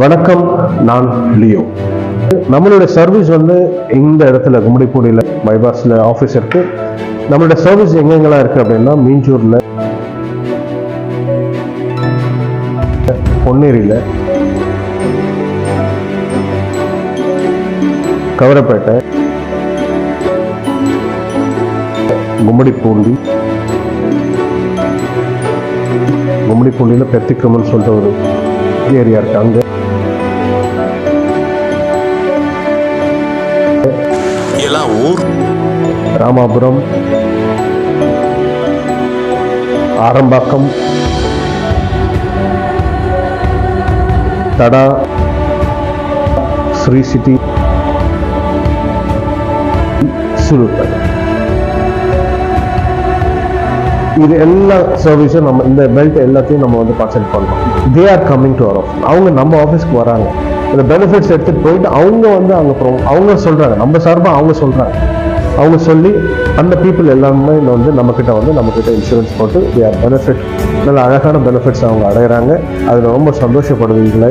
வணக்கம் நான் லியோ. நம்மளுடைய சர்வீஸ் வந்து இந்த இடத்துல கும்மிடிப்பூடியில் பைபாஸில் ஆஃபீஸ் இருக்கு. நம்மளோட சர்வீஸ் எங்கெங்கெல்லாம் இருக்கு அப்படின்னா மீஞ்சூரில் பொன்னேரியில் கவரப்பேட்டை கும்மிடிப்பூண்டி கும்மிடிப்பூண்டியில் பெத்திக்கம்னு சொல்லிட்டு ஒரு ஏரியா இருக்குது அங்கே మన ఊరు? రామాపురం. ఆరంబాకం తడ. శ్రీ సిటీ. సులుతాడు இது எல்லா சர்வீஸும் நம்ம இந்த பெல்ட் எல்லாத்தையும் நம்ம வந்து பர்ச்சேஸ் பண்ணுறோம் they are coming to our அவங்க நம்ம ஆஃபீஸ்க்கு வராங்க. இந்த பெனிஃபிட்ஸ் எடுத்துகிட்டு போயிட்டு அவங்க வந்து அங்கே ப்ரோ அவங்க சொல்றாங்க. நம்ம சார்பாக அவங்க சொல்றாங்க. அவங்க சொல்லி அந்த பீப்புள் எல்லாமே வந்து நம்மக்கிட்ட வந்து நம்மக்கிட்ட இன்சூரன்ஸ் போட்டு தே ஆர் பெனிஃபிட் நல்ல அழகான பெனிஃபிட்ஸ் அவங்க அடைகிறாங்க அதில் ரொம்ப சந்தோஷப்படுவீங்களே